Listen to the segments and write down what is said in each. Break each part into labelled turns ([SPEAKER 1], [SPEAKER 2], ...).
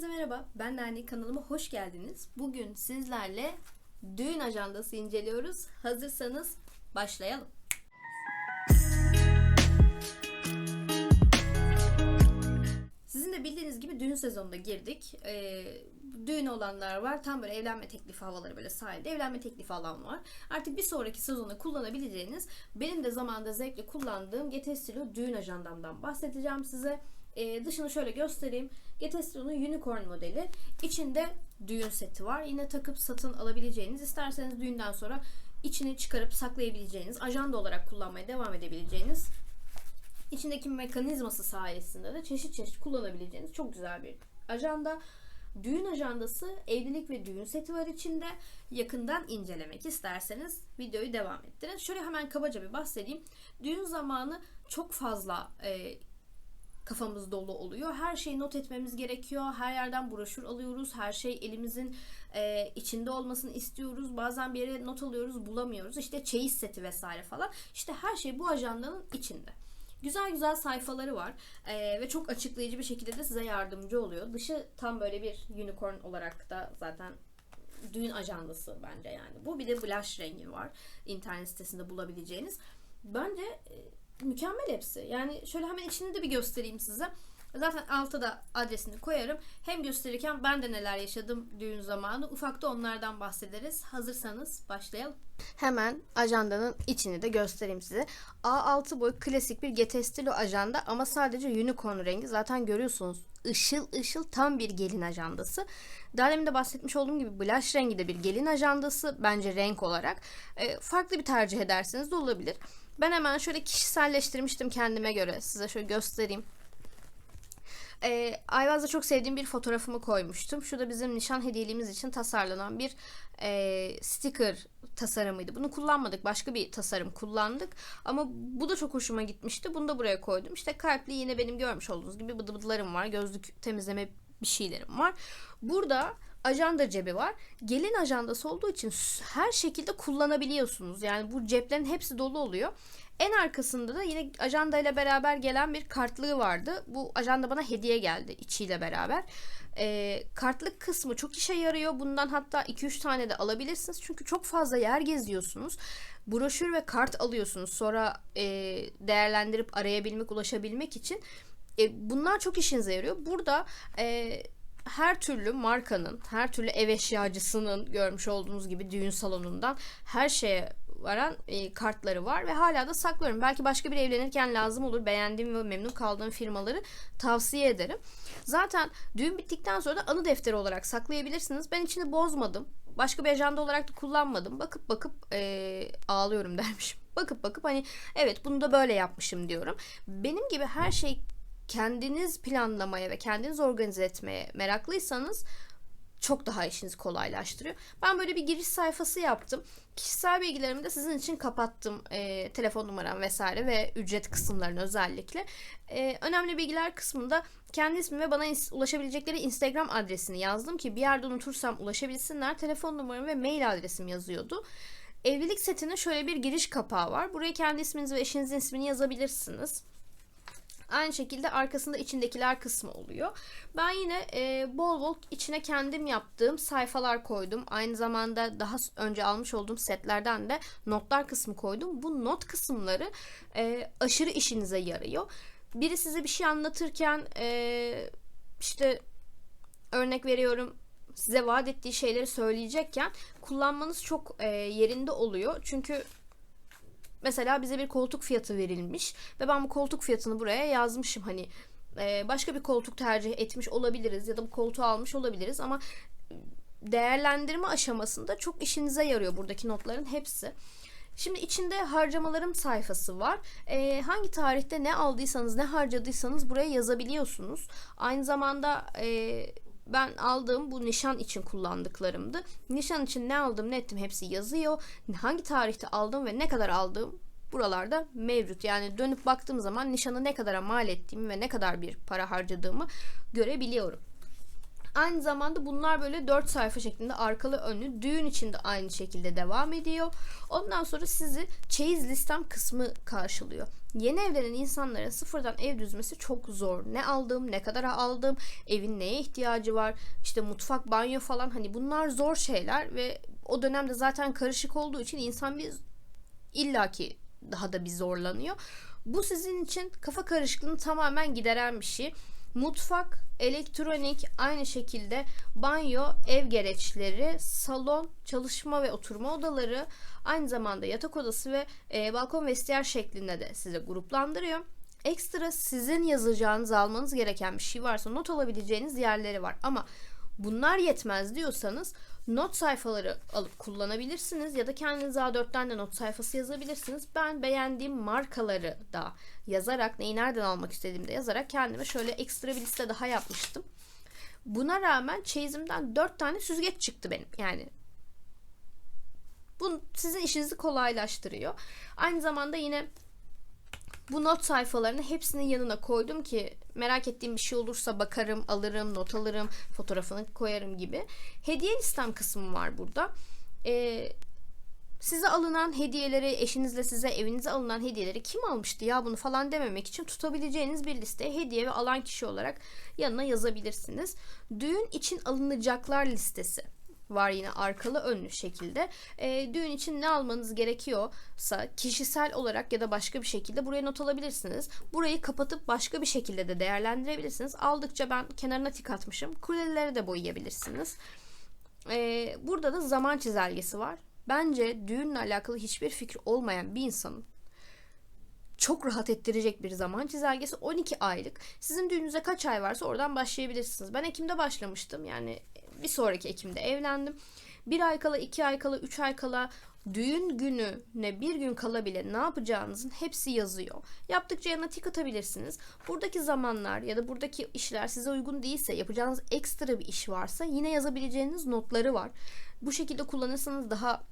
[SPEAKER 1] Herkese merhaba. Ben Nani. Kanalıma hoş geldiniz. Bugün sizlerle düğün ajandası inceliyoruz. Hazırsanız başlayalım. Sizin de bildiğiniz gibi düğün sezonuna girdik. Ee, düğün olanlar var. Tam böyle evlenme teklifi havaları böyle sahilde evlenme teklifi alan var. Artık bir sonraki sezonda kullanabileceğiniz benim de zamanında zevkle kullandığım Getestilo düğün ajandamdan bahsedeceğim size. Ee, dışını şöyle göstereyim. Getestilo'nun Unicorn modeli. İçinde düğün seti var. Yine takıp satın alabileceğiniz, isterseniz düğünden sonra içini çıkarıp saklayabileceğiniz, ajanda olarak kullanmaya devam edebileceğiniz İçindeki mekanizması sayesinde de çeşit çeşit kullanabileceğiniz çok güzel bir ajanda. Düğün ajandası, evlilik ve düğün seti var içinde. Yakından incelemek isterseniz videoyu devam ettirin. Şöyle hemen kabaca bir bahsedeyim. Düğün zamanı çok fazla e, kafamız dolu oluyor. Her şeyi not etmemiz gerekiyor. Her yerden broşür alıyoruz. Her şey elimizin e, içinde olmasını istiyoruz. Bazen bir yere not alıyoruz, bulamıyoruz. İşte çeyiz seti vesaire falan. İşte her şey bu ajandanın içinde. Güzel güzel sayfaları var Ee, ve çok açıklayıcı bir şekilde de size yardımcı oluyor. Dışı tam böyle bir unicorn olarak da zaten düğün ajandası bence yani. Bu bir de blush rengi var internet sitesinde bulabileceğiniz. Bence e, mükemmel hepsi. Yani şöyle hemen içini de bir göstereyim size. Zaten altta da adresini koyarım. Hem gösterirken ben de neler yaşadım düğün zamanı. Ufakta onlardan bahsederiz. Hazırsanız başlayalım. Hemen ajandanın içini de göstereyim size. A6 boy klasik bir Getestilo ajanda ama sadece unicorn rengi. Zaten görüyorsunuz ışıl ışıl tam bir gelin ajandası. Daha demin de bahsetmiş olduğum gibi blush rengi de bir gelin ajandası bence renk olarak. E, farklı bir tercih ederseniz de olabilir. Ben hemen şöyle kişiselleştirmiştim kendime göre. Size şöyle göstereyim. E, Ayvaz'da çok sevdiğim bir fotoğrafımı koymuştum. Şu da bizim nişan hediyeliğimiz için tasarlanan bir e, sticker tasarımıydı. Bunu kullanmadık. Başka bir tasarım kullandık. Ama bu da çok hoşuma gitmişti. Bunu da buraya koydum. İşte kalpli yine benim görmüş olduğunuz gibi bıdı bıdılarım var. Gözlük temizleme bir şeylerim var. Burada ajanda cebi var. Gelin ajandası olduğu için her şekilde kullanabiliyorsunuz. Yani bu ceplerin hepsi dolu oluyor. En arkasında da yine ajanda ile beraber gelen bir kartlığı vardı. Bu ajanda bana hediye geldi içiyle beraber. E, kartlık kısmı çok işe yarıyor. Bundan hatta 2-3 tane de alabilirsiniz. Çünkü çok fazla yer geziyorsunuz. Broşür ve kart alıyorsunuz. Sonra e, değerlendirip arayabilmek, ulaşabilmek için. E, bunlar çok işinize yarıyor. Burada e, her türlü markanın, her türlü ev eşyacısının görmüş olduğunuz gibi düğün salonundan her şeye varan e, kartları var ve hala da saklıyorum. Belki başka bir evlenirken lazım olur. Beğendiğim ve memnun kaldığım firmaları tavsiye ederim. Zaten düğün bittikten sonra da anı defteri olarak saklayabilirsiniz. Ben içini bozmadım. Başka bir ajanda olarak da kullanmadım. Bakıp bakıp e, ağlıyorum dermişim. Bakıp bakıp hani evet bunu da böyle yapmışım diyorum. Benim gibi her şey kendiniz planlamaya ve kendiniz organize etmeye meraklıysanız çok daha işinizi kolaylaştırıyor. Ben böyle bir giriş sayfası yaptım. Kişisel bilgilerimi de sizin için kapattım. E, telefon numaram vesaire ve ücret kısımlarını özellikle. E, önemli bilgiler kısmında kendi ismimi ve bana ulaşabilecekleri Instagram adresini yazdım ki bir yerde unutursam ulaşabilsinler. Telefon numaram ve mail adresim yazıyordu. Evlilik setinin şöyle bir giriş kapağı var. Buraya kendi isminizi ve eşinizin ismini yazabilirsiniz. Aynı şekilde arkasında içindekiler kısmı oluyor. Ben yine e, bol bol içine kendim yaptığım sayfalar koydum. Aynı zamanda daha önce almış olduğum setlerden de notlar kısmı koydum. Bu not kısımları e, aşırı işinize yarıyor. Biri size bir şey anlatırken e, işte örnek veriyorum size vaat ettiği şeyleri söyleyecekken kullanmanız çok e, yerinde oluyor. Çünkü mesela bize bir koltuk fiyatı verilmiş ve ben bu koltuk fiyatını buraya yazmışım hani e, başka bir koltuk tercih etmiş olabiliriz ya da bu koltuğu almış olabiliriz ama değerlendirme aşamasında çok işinize yarıyor buradaki notların hepsi. Şimdi içinde harcamalarım sayfası var. Ee, hangi tarihte ne aldıysanız, ne harcadıysanız buraya yazabiliyorsunuz. Aynı zamanda e, ben aldığım bu nişan için kullandıklarımdı. Nişan için ne aldım ne ettim hepsi yazıyor. Hangi tarihte aldım ve ne kadar aldığım buralarda mevcut. Yani dönüp baktığım zaman nişanı ne kadara mal ettiğimi ve ne kadar bir para harcadığımı görebiliyorum. Aynı zamanda bunlar böyle 4 sayfa şeklinde arkalı önlü. Düğün için de aynı şekilde devam ediyor. Ondan sonra sizi çeyiz listem kısmı karşılıyor. Yeni evlenen insanlara sıfırdan ev düzmesi çok zor. Ne aldığım, ne kadar aldım, evin neye ihtiyacı var, işte mutfak, banyo falan hani bunlar zor şeyler ve o dönemde zaten karışık olduğu için insan bir illaki daha da bir zorlanıyor. Bu sizin için kafa karışıklığını tamamen gideren bir şey. Mutfak, elektronik, aynı şekilde banyo, ev gereçleri, salon, çalışma ve oturma odaları, aynı zamanda yatak odası ve e, balkon vestiyer şeklinde de size gruplandırıyor. Ekstra sizin yazacağınız, almanız gereken bir şey varsa not alabileceğiniz yerleri var. Ama bunlar yetmez diyorsanız not sayfaları alıp kullanabilirsiniz ya da kendiniz A4'ten de not sayfası yazabilirsiniz. Ben beğendiğim markaları da yazarak neyi nereden almak istediğimi de yazarak kendime şöyle ekstra bir liste daha yapmıştım. Buna rağmen çeyizimden 4 tane süzgeç çıktı benim. Yani bu sizin işinizi kolaylaştırıyor. Aynı zamanda yine bu not sayfalarını hepsinin yanına koydum ki merak ettiğim bir şey olursa bakarım, alırım, not alırım, fotoğrafını koyarım gibi. Hediye listem kısmı var burada. Ee, size alınan hediyeleri, eşinizle size evinize alınan hediyeleri kim almıştı ya bunu falan dememek için tutabileceğiniz bir liste hediye ve alan kişi olarak yanına yazabilirsiniz. Düğün için alınacaklar listesi var yine arkalı önlü şekilde. E, düğün için ne almanız gerekiyorsa kişisel olarak ya da başka bir şekilde buraya not alabilirsiniz. Burayı kapatıp başka bir şekilde de değerlendirebilirsiniz. Aldıkça ben kenarına tik atmışım. Kuleleri de boyayabilirsiniz. E, burada da zaman çizelgesi var. Bence düğünle alakalı hiçbir fikri olmayan bir insanın çok rahat ettirecek bir zaman çizelgesi 12 aylık. Sizin düğünüze kaç ay varsa oradan başlayabilirsiniz. Ben Ekim'de başlamıştım. Yani bir sonraki Ekim'de evlendim. Bir ay kala, iki ay kala, üç ay kala düğün günü ne bir gün kala bile ne yapacağınızın hepsi yazıyor. Yaptıkça yanına tik atabilirsiniz. Buradaki zamanlar ya da buradaki işler size uygun değilse yapacağınız ekstra bir iş varsa yine yazabileceğiniz notları var. Bu şekilde kullanırsanız daha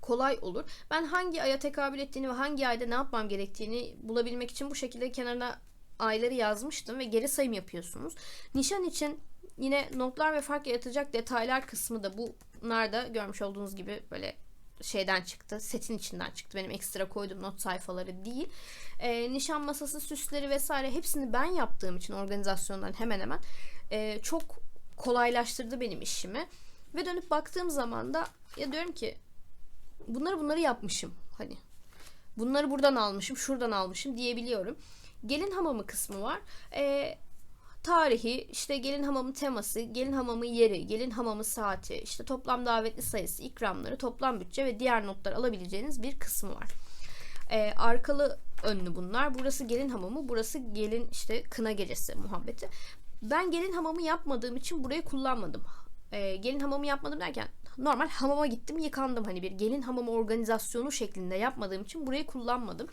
[SPEAKER 1] kolay olur. Ben hangi aya tekabül ettiğini ve hangi ayda ne yapmam gerektiğini bulabilmek için bu şekilde kenarına ayları yazmıştım ve geri sayım yapıyorsunuz. Nişan için Yine notlar ve fark yaratacak detaylar kısmı da bunlar da görmüş olduğunuz gibi böyle şeyden çıktı. Setin içinden çıktı. Benim ekstra koyduğum not sayfaları değil. E, nişan masası, süsleri vesaire hepsini ben yaptığım için organizasyondan hemen hemen e, çok kolaylaştırdı benim işimi. Ve dönüp baktığım zaman da ya diyorum ki bunları bunları yapmışım. Hani bunları buradan almışım, şuradan almışım diyebiliyorum. Gelin hamamı kısmı var. Eee tarihi, işte gelin hamamı teması, gelin hamamı yeri, gelin hamamı saati, işte toplam davetli sayısı, ikramları, toplam bütçe ve diğer notlar alabileceğiniz bir kısmı var. Ee, arkalı önlü bunlar. Burası gelin hamamı, burası gelin işte kına gecesi muhabbeti. Ben gelin hamamı yapmadığım için burayı kullanmadım. Ee, gelin hamamı yapmadım derken normal hamama gittim yıkandım hani bir gelin hamamı organizasyonu şeklinde yapmadığım için burayı kullanmadım.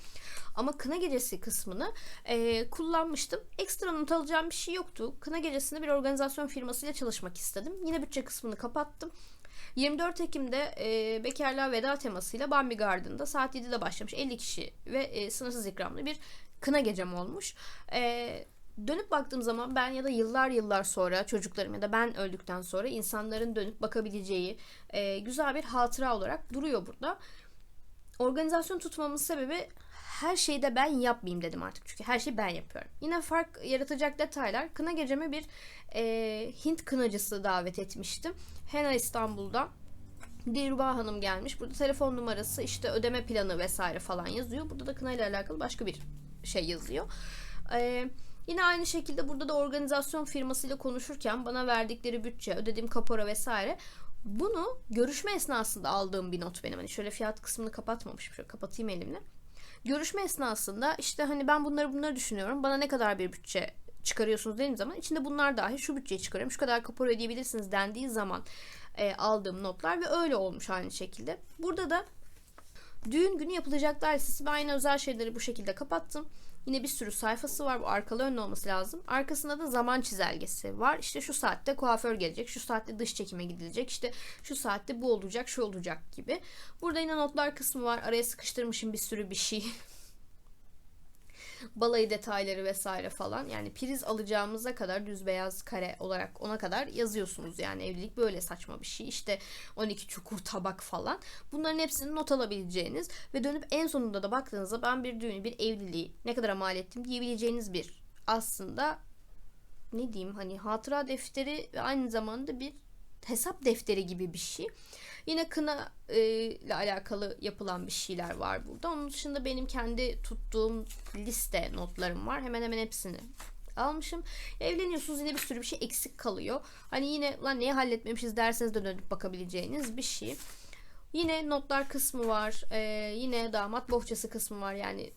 [SPEAKER 1] Ama kına gecesi kısmını e, kullanmıştım. Ekstra not alacağım bir şey yoktu. Kına gecesinde bir organizasyon firmasıyla çalışmak istedim. Yine bütçe kısmını kapattım. 24 Ekim'de e, bekarlığa veda temasıyla Bambi Garden'da saat 7'de başlamış 50 kişi ve e, sınırsız ikramlı bir kına gecem olmuş. E, dönüp baktığım zaman ben ya da yıllar yıllar sonra çocuklarım ya da ben öldükten sonra insanların dönüp bakabileceği e, güzel bir hatıra olarak duruyor burada. Organizasyon tutmamın sebebi her şeyi de ben yapmayayım dedim artık. Çünkü her şeyi ben yapıyorum. Yine fark yaratacak detaylar. Kına geceme bir e, Hint kınacısı davet etmiştim. Hena İstanbul'da. Dilruba Hanım gelmiş. Burada telefon numarası, işte ödeme planı vesaire falan yazıyor. Burada da kına ile alakalı başka bir şey yazıyor. Eee Yine aynı şekilde burada da organizasyon firmasıyla konuşurken bana verdikleri bütçe, ödediğim kapora vesaire bunu görüşme esnasında aldığım bir not benim. Hani şöyle fiyat kısmını kapatmamışım. Şöyle kapatayım elimle. Görüşme esnasında işte hani ben bunları bunları düşünüyorum. Bana ne kadar bir bütçe çıkarıyorsunuz dediğim zaman içinde bunlar dahil şu bütçeyi çıkarıyorum. Şu kadar kapora ödeyebilirsiniz dendiği zaman e, aldığım notlar ve öyle olmuş aynı şekilde. Burada da düğün günü yapılacaklar listesi. Ben yine özel şeyleri bu şekilde kapattım. Yine bir sürü sayfası var. Bu arkalı önlü olması lazım. Arkasında da zaman çizelgesi var. İşte şu saatte kuaför gelecek. Şu saatte dış çekime gidilecek. İşte şu saatte bu olacak, şu olacak gibi. Burada yine notlar kısmı var. Araya sıkıştırmışım bir sürü bir şey. balayı detayları vesaire falan. Yani priz alacağımıza kadar düz beyaz kare olarak ona kadar yazıyorsunuz. Yani evlilik böyle saçma bir şey. İşte 12 çukur tabak falan. Bunların hepsini not alabileceğiniz ve dönüp en sonunda da baktığınızda ben bir düğünü, bir evliliği ne kadar mal ettim diyebileceğiniz bir aslında ne diyeyim hani hatıra defteri ve aynı zamanda bir hesap defteri gibi bir şey. Yine kına e, ile alakalı yapılan bir şeyler var burada. Onun dışında benim kendi tuttuğum liste notlarım var. Hemen hemen hepsini almışım. Evleniyorsunuz yine bir sürü bir şey eksik kalıyor. Hani yine lan neyi halletmemişiz derseniz de dönüp bakabileceğiniz bir şey. Yine notlar kısmı var. Ee, yine damat bohçası kısmı var. Yani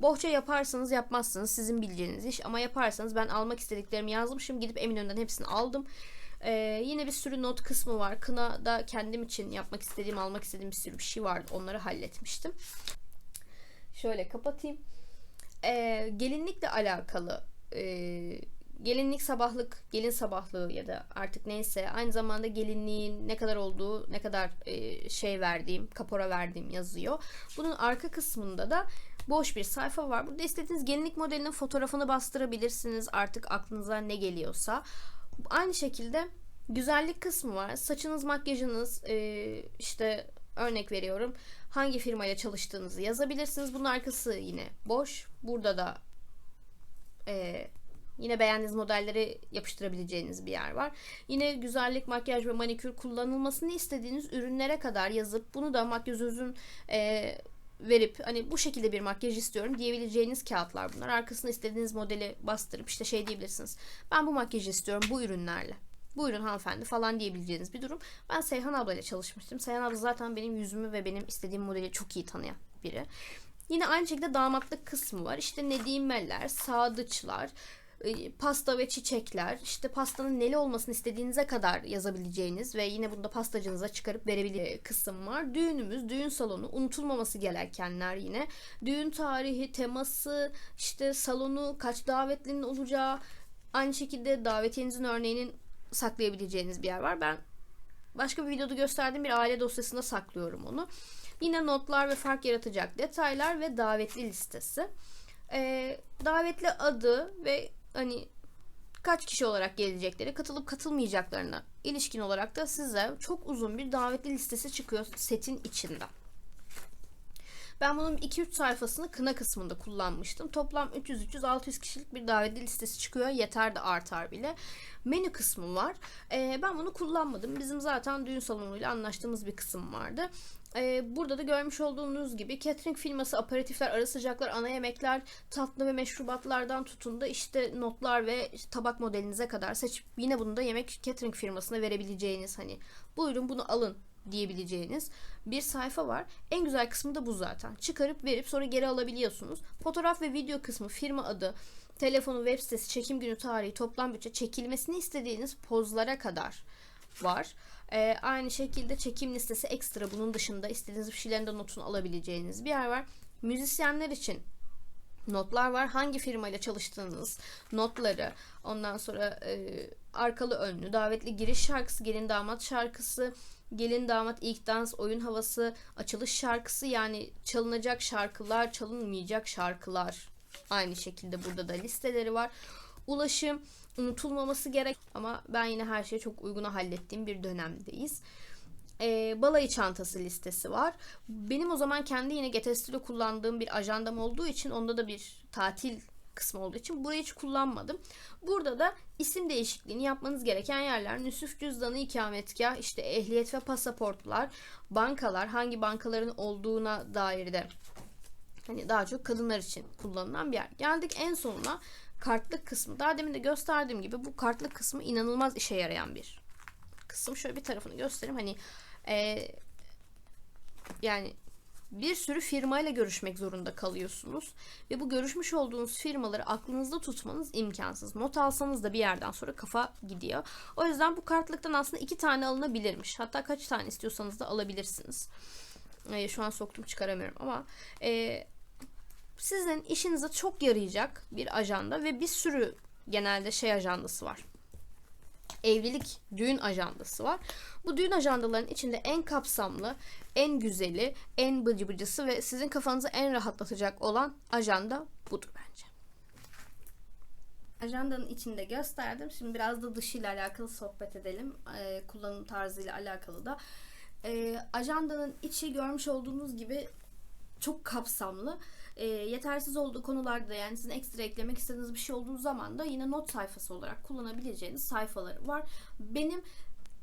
[SPEAKER 1] Bohça yaparsanız yapmazsınız sizin bileceğiniz iş ama yaparsanız ben almak istediklerimi yazmışım gidip Eminönü'nden hepsini aldım. Ee, yine bir sürü not kısmı var. Kına da kendim için yapmak istediğim, almak istediğim bir sürü bir şey vardı. Onları halletmiştim. Şöyle kapatayım. Ee, gelinlikle alakalı e, gelinlik sabahlık, gelin sabahlığı ya da artık neyse aynı zamanda gelinliğin ne kadar olduğu, ne kadar e, şey verdiğim, kapora verdiğim yazıyor. Bunun arka kısmında da boş bir sayfa var. Burada istediğiniz gelinlik modelinin fotoğrafını bastırabilirsiniz artık aklınıza ne geliyorsa. Aynı şekilde güzellik kısmı var. Saçınız, makyajınız, e, işte örnek veriyorum hangi firmayla çalıştığınızı yazabilirsiniz. Bunun arkası yine boş. Burada da e, Yine beğendiğiniz modelleri yapıştırabileceğiniz bir yer var. Yine güzellik, makyaj ve manikür kullanılmasını istediğiniz ürünlere kadar yazıp bunu da makyözünüzün e, verip hani bu şekilde bir makyaj istiyorum diyebileceğiniz kağıtlar bunlar. Arkasına istediğiniz modeli bastırıp işte şey diyebilirsiniz. Ben bu makyajı istiyorum bu ürünlerle. Buyurun hanımefendi falan diyebileceğiniz bir durum. Ben Seyhan ablayla çalışmıştım. Seyhan abla zaten benim yüzümü ve benim istediğim modeli çok iyi tanıyan biri. Yine aynı şekilde damatlık kısmı var. İşte nedimeller, sadıçlar, pasta ve çiçekler, işte pastanın neli olmasını istediğinize kadar yazabileceğiniz ve yine bunda pastacınıza çıkarıp verebileceğiniz kısım var. Düğünümüz, düğün salonu, unutulmaması gerekenler yine. Düğün tarihi, teması, işte salonu, kaç davetlinin olacağı, aynı şekilde davetiyenizin örneğinin saklayabileceğiniz bir yer var. Ben başka bir videoda gösterdiğim bir aile dosyasında saklıyorum onu. Yine notlar ve fark yaratacak detaylar ve davetli listesi. Ee, davetli adı ve hani kaç kişi olarak gelecekleri, katılıp katılmayacaklarına ilişkin olarak da size çok uzun bir davetli listesi çıkıyor setin içinden. Ben bunun 2-3 sayfasını kına kısmında kullanmıştım. Toplam 300-300-600 kişilik bir davetli listesi çıkıyor. Yeter de artar bile. Menü kısmı var. Ee, ben bunu kullanmadım. Bizim zaten düğün salonuyla anlaştığımız bir kısım vardı. Ee, burada da görmüş olduğunuz gibi catering firması, aperatifler, ara sıcaklar, ana yemekler, tatlı ve meşrubatlardan tutun da işte notlar ve tabak modelinize kadar seçip yine bunu da yemek catering firmasına verebileceğiniz hani buyurun bunu alın diyebileceğiniz bir sayfa var. En güzel kısmı da bu zaten. Çıkarıp verip sonra geri alabiliyorsunuz. Fotoğraf ve video kısmı, firma adı, telefonu, web sitesi, çekim günü tarihi, toplam bütçe, çekilmesini istediğiniz pozlara kadar var. Ee, aynı şekilde çekim listesi ekstra bunun dışında istediğiniz bir şeylerin de notunu alabileceğiniz bir yer var. Müzisyenler için notlar var. Hangi firmayla çalıştığınız notları, ondan sonra e, arkalı önlü, davetli giriş şarkısı, gelin damat şarkısı, gelin damat ilk dans, oyun havası, açılış şarkısı yani çalınacak şarkılar, çalınmayacak şarkılar. Aynı şekilde burada da listeleri var. Ulaşım, unutulmaması gerek ama ben yine her şeyi çok uyguna hallettiğim bir dönemdeyiz. E, balayı çantası listesi var. Benim o zaman kendi yine Getestilo kullandığım bir ajandam olduğu için onda da bir tatil kısmı olduğu için burayı hiç kullanmadım. Burada da isim değişikliğini yapmanız gereken yerler nüsuf cüzdanı, ikametgah, işte ehliyet ve pasaportlar, bankalar, hangi bankaların olduğuna dair de hani daha çok kadınlar için kullanılan bir yer. Geldik en sonuna kartlık kısmı. Daha demin de gösterdiğim gibi bu kartlık kısmı inanılmaz işe yarayan bir kısım. Şöyle bir tarafını göstereyim. Hani e, yani bir sürü firmayla görüşmek zorunda kalıyorsunuz ve bu görüşmüş olduğunuz firmaları aklınızda tutmanız imkansız. Not alsanız da bir yerden sonra kafa gidiyor. O yüzden bu kartlıktan aslında iki tane alınabilirmiş. Hatta kaç tane istiyorsanız da alabilirsiniz. E, şu an soktum çıkaramıyorum ama e, sizin işinize çok yarayacak bir ajanda ve bir sürü genelde şey ajandası var. evlilik düğün ajandası var. Bu düğün ajandalarının içinde en kapsamlı, en güzeli, en bıcı bıcısı ve sizin kafanızı en rahatlatacak olan ajanda budur bence. Ajandanın içinde gösterdim. Şimdi biraz da dışıyla alakalı sohbet edelim. Ee, kullanım tarzıyla alakalı da. Ee, ajandanın içi görmüş olduğunuz gibi çok kapsamlı. Ee, yetersiz olduğu konularda da yani sizin ekstra eklemek istediğiniz bir şey olduğu zaman da yine not sayfası olarak kullanabileceğiniz sayfaları var. Benim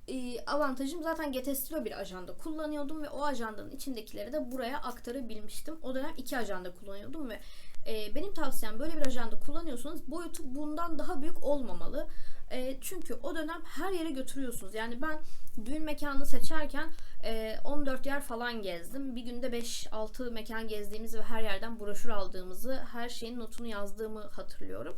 [SPEAKER 1] e, avantajım zaten Getestilo bir ajanda kullanıyordum ve o ajandanın içindekileri de buraya aktarabilmiştim. O dönem iki ajanda kullanıyordum ve e, benim tavsiyem böyle bir ajanda kullanıyorsanız boyutu bundan daha büyük olmamalı. E, çünkü o dönem her yere götürüyorsunuz. Yani ben düğün mekanını seçerken e, 14 yer falan gezdim. Bir günde 5-6 mekan gezdiğimizi ve her yerden broşür aldığımızı, her şeyin notunu yazdığımı hatırlıyorum.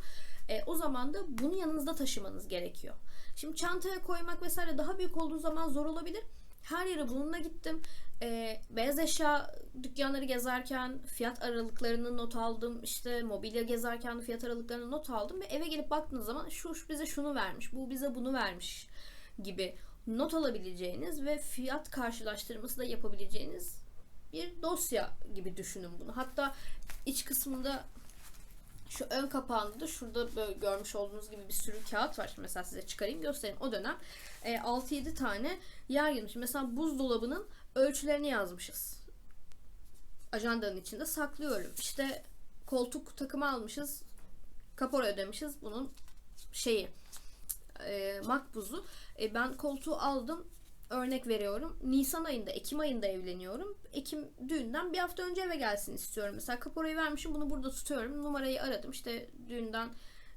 [SPEAKER 1] E, o zaman da bunu yanınızda taşımanız gerekiyor. Şimdi çantaya koymak vesaire daha büyük olduğu zaman zor olabilir. Her yere bununla gittim. E, beyaz eşya dükkanları gezerken fiyat aralıklarını not aldım. İşte mobilya gezerken fiyat aralıklarını not aldım. Ve eve gelip baktığınız zaman şu bize şunu vermiş, bu bize bunu vermiş gibi not alabileceğiniz ve fiyat karşılaştırması da yapabileceğiniz bir dosya gibi düşünün bunu. Hatta iç kısmında şu ön kapağında da şurada böyle görmüş olduğunuz gibi bir sürü kağıt var. Şimdi mesela size çıkarayım göstereyim. O dönem e, 6-7 tane yer girmiş. Mesela buzdolabının ölçülerini yazmışız. Ajandanın içinde saklıyorum. İşte koltuk takımı almışız. Kapora ödemişiz. Bunun şeyi e, makbuzu. E, ben koltuğu aldım. Örnek veriyorum. Nisan ayında, Ekim ayında evleniyorum. Ekim düğünden bir hafta önce eve gelsin istiyorum. Mesela kaporayı vermişim bunu burada tutuyorum. Numarayı aradım. İşte düğünden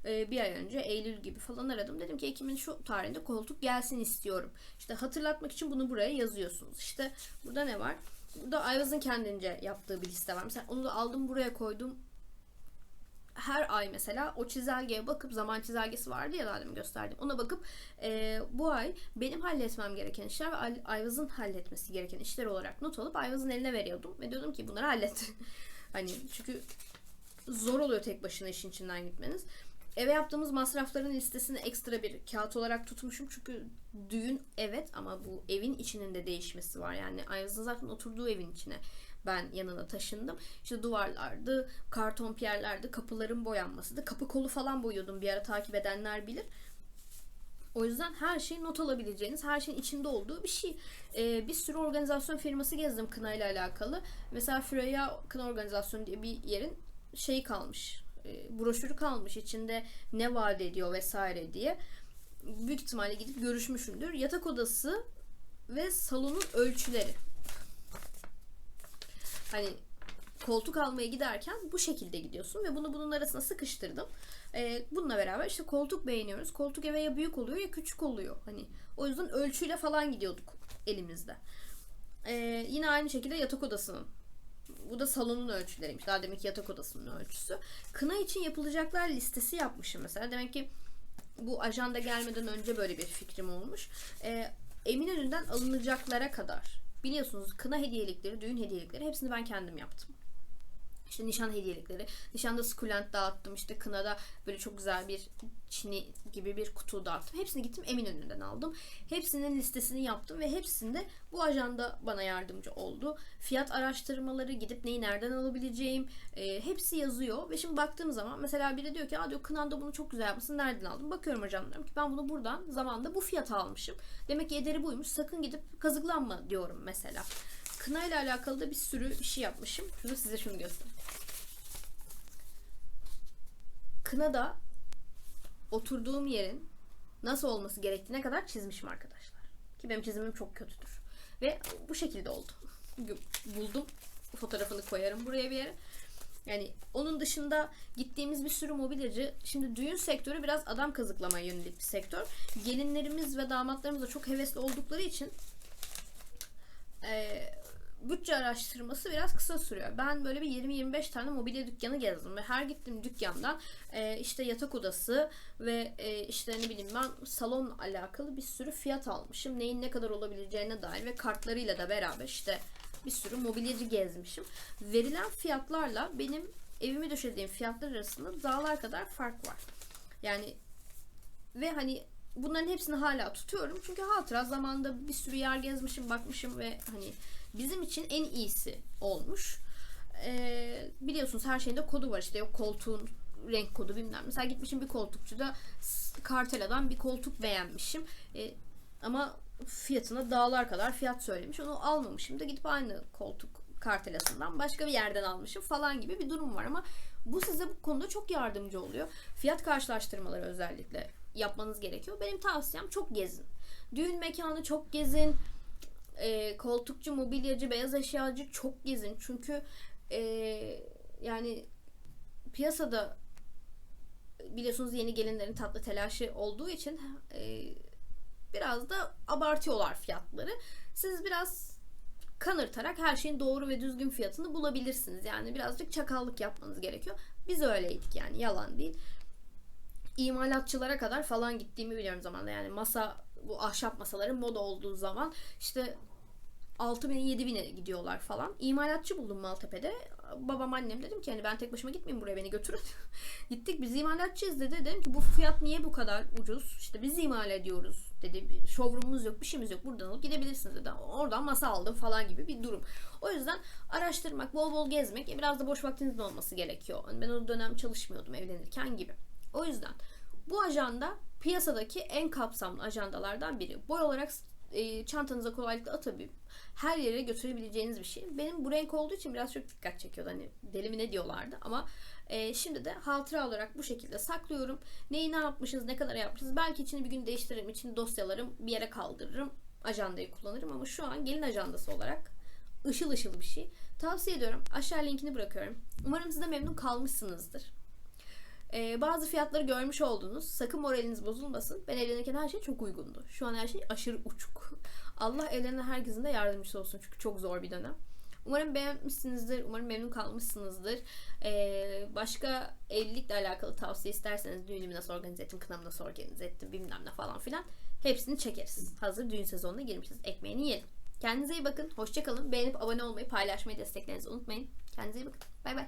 [SPEAKER 1] e, bir ay önce Eylül gibi falan aradım. Dedim ki Ekim'in şu tarihinde koltuk gelsin istiyorum. İşte hatırlatmak için bunu buraya yazıyorsunuz. İşte burada ne var? Burada Ayvaz'ın kendince yaptığı bir liste var. Mesela onu da aldım buraya koydum her ay mesela o çizelgeye bakıp zaman çizelgesi vardı ya daha gösterdim. Ona bakıp e, bu ay benim halletmem gereken işler ve Ayvaz'ın halletmesi gereken işler olarak not alıp Ayvaz'ın eline veriyordum. Ve diyordum ki bunları hallet. hani çünkü zor oluyor tek başına işin içinden gitmeniz. Eve yaptığımız masrafların listesini ekstra bir kağıt olarak tutmuşum. Çünkü düğün evet ama bu evin içinin de değişmesi var. Yani Ayvaz'ın zaten oturduğu evin içine ben yanına taşındım. İşte duvarlardı, karton piyerlerdi, kapıların boyanmasıydı. Kapı kolu falan boyuyordum bir ara takip edenler bilir. O yüzden her şey not alabileceğiniz, her şeyin içinde olduğu bir şey. Ee, bir sürü organizasyon firması gezdim kına ile alakalı. Mesela Freya Kına Organizasyonu diye bir yerin şey kalmış. E, broşürü kalmış içinde ne vaat ediyor vesaire diye. Büyük ihtimalle gidip görüşmüşümdür. Yatak odası ve salonun ölçüleri. Hani koltuk almaya giderken bu şekilde gidiyorsun ve bunu bunun arasına sıkıştırdım. Ee, bununla beraber işte koltuk beğeniyoruz. Koltuk eve ya büyük oluyor ya küçük oluyor. Hani o yüzden ölçüyle falan gidiyorduk elimizde. Ee, yine aynı şekilde yatak odasının. Bu da salonun ölçüleriymiş. Daha demek ki yatak odasının ölçüsü. Kına için yapılacaklar listesi yapmışım mesela. Demek ki bu ajanda gelmeden önce böyle bir fikrim olmuş. Ee, Eminönü'nden alınacaklara kadar Biliyorsunuz kına hediyelikleri, düğün hediyelikleri hepsini ben kendim yaptım. İşte nişan hediyelikleri. Nişanda sukulent dağıttım. İşte kınada böyle çok güzel bir çini gibi bir kutu dağıttım. Hepsini gittim Eminönü'nden aldım. Hepsinin listesini yaptım ve hepsinde bu ajanda bana yardımcı oldu. Fiyat araştırmaları, gidip neyi nereden alabileceğim e, hepsi yazıyor. Ve şimdi baktığım zaman mesela biri diyor ki Aa diyor kınanda bunu çok güzel yapmışsın nereden aldın? Bakıyorum diyorum ki ben bunu buradan zamanda bu fiyata almışım. Demek ki ederi buymuş. Sakın gidip kazıklanma diyorum mesela. Kına ile alakalı da bir sürü bir şey yapmışım. Şurada size şunu göstereyim. Kınada oturduğum yerin nasıl olması gerektiğine kadar çizmişim arkadaşlar. Ki benim çizimim çok kötüdür. Ve bu şekilde oldu. Buldum. Fotoğrafını koyarım buraya bir yere. Yani onun dışında gittiğimiz bir sürü mobilyacı şimdi düğün sektörü biraz adam kazıklamaya yönelik bir sektör. Gelinlerimiz ve damatlarımız da çok hevesli oldukları için e, bütçe araştırması biraz kısa sürüyor. Ben böyle bir 20-25 tane mobilya dükkanı gezdim ve her gittiğim dükkandan e, işte yatak odası ve e, işte ne bileyim ben salon alakalı bir sürü fiyat almışım. Neyin ne kadar olabileceğine dair ve kartlarıyla da beraber işte bir sürü mobilyacı gezmişim. Verilen fiyatlarla benim evimi döşediğim fiyatlar arasında dağlar kadar fark var. Yani ve hani bunların hepsini hala tutuyorum. Çünkü hatıra zamanda bir sürü yer gezmişim, bakmışım ve hani bizim için en iyisi olmuş. Ee, biliyorsunuz her şeyin de kodu var işte yok koltuğun renk kodu bilmem. Mesela gitmişim bir koltukçuda Kartela'dan bir koltuk beğenmişim. Ee, ama fiyatına dağlar kadar fiyat söylemiş. Onu almamışım da gidip aynı koltuk kartelasından başka bir yerden almışım falan gibi bir durum var ama bu size bu konuda çok yardımcı oluyor. Fiyat karşılaştırmaları özellikle yapmanız gerekiyor. Benim tavsiyem çok gezin. Düğün mekanı çok gezin. Ee, koltukçu, mobilyacı, beyaz eşyacı çok gezin. Çünkü ee, yani piyasada biliyorsunuz yeni gelinlerin tatlı telaşı olduğu için ee, biraz da abartıyorlar fiyatları. Siz biraz kanırtarak her şeyin doğru ve düzgün fiyatını bulabilirsiniz. Yani birazcık çakallık yapmanız gerekiyor. Biz öyleydik yani yalan değil. İmalatçılara kadar falan gittiğimi biliyorum zamanında. Yani masa bu ahşap masaların moda olduğu zaman işte 6 bin 7 bine gidiyorlar falan. İmalatçı buldum Maltepe'de. Babam annem dedim ki hani ben tek başıma gitmeyeyim buraya beni götürün. Gittik biz imalatçıyız dedi. Dedim ki bu fiyat niye bu kadar ucuz? İşte biz imal ediyoruz dedi. Showroom'umuz yok bir şeyimiz yok. Buradan alıp gidebilirsiniz dedi. Oradan masa aldım falan gibi bir durum. O yüzden araştırmak, bol bol gezmek biraz da boş vaktinizin olması gerekiyor. Hani ben o dönem çalışmıyordum evlenirken gibi. O yüzden bu ajanda piyasadaki en kapsamlı ajandalardan biri. Boy olarak e, çantanıza kolaylıkla atabilip her yere götürebileceğiniz bir şey. Benim bu renk olduğu için biraz çok dikkat çekiyordu. Hani deli mi ne diyorlardı ama e, şimdi de hatıra olarak bu şekilde saklıyorum. Neyi ne yapmışız, ne kadar yapmışız. Belki içini bir gün değiştiririm. içini dosyalarım bir yere kaldırırım. Ajandayı kullanırım ama şu an gelin ajandası olarak ışıl ışıl bir şey. Tavsiye ediyorum. Aşağı linkini bırakıyorum. Umarım siz de memnun kalmışsınızdır. Ee, bazı fiyatları görmüş oldunuz. Sakın moraliniz bozulmasın. Ben evlenirken her şey çok uygundu. Şu an her şey aşırı uçuk. Allah evlenen herkesin de yardımcısı olsun. Çünkü çok zor bir dönem. Umarım beğenmişsinizdir. Umarım memnun kalmışsınızdır. Ee, başka evlilikle alakalı tavsiye isterseniz düğünümü nasıl organize ettim, kınamı nasıl organize ettim bilmem ne falan filan. Hepsini çekeriz. Hazır düğün sezonuna girmişiz. Ekmeğini yiyelim. Kendinize iyi bakın. Hoşçakalın. Beğenip abone olmayı, paylaşmayı, desteklerinizi unutmayın. Kendinize iyi bakın. Bay bay.